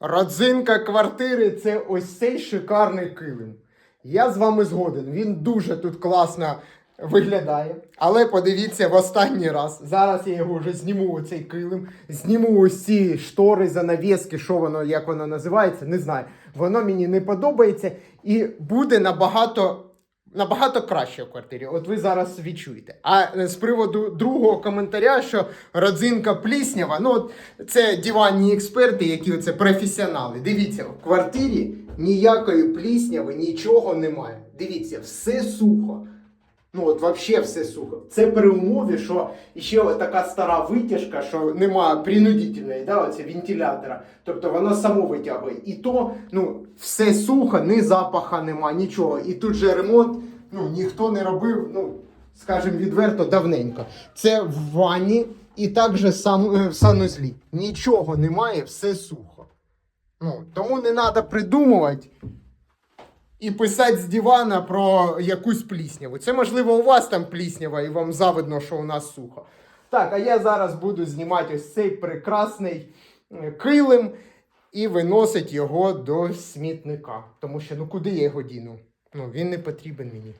Родзинка квартири це ось цей шикарний килим. Я з вами згоден. Він дуже тут класно виглядає. Але подивіться в останній раз. Зараз я його вже зніму оцей килим, зніму ось ці штори, занавіски, що воно, як воно називається, не знаю. Воно мені не подобається і буде набагато. Набагато краще в квартирі. От ви зараз відчуєте. А е, з приводу другого коментаря, що родзинка пліснява, ну от це диванні експерти, які це професіонали. Дивіться, в квартирі ніякої плісняви, нічого немає. Дивіться, все сухо. Ну от взагалі все сухо. Це при умові, що ще така стара витяжка, що немає принудительної, да, оце вентилятора. Тобто воно само витягує. І то ну, все сухо, ні запаха нема, нічого. І тут же ремонт ну, ніхто не робив, ну, скажімо відверто, давненько. Це в ванні і також сам, е, в санузлі. Нічого немає, все сухо. Ну, тому не треба придумувати і писати з дивана про якусь плісняву. Це можливо у вас там пліснява і вам завидно, що у нас сухо. Так, а я зараз буду знімати ось цей прекрасний е, килим і виносити його до смітника. Тому що ну куди я його діну? Ну він не потрібен мені.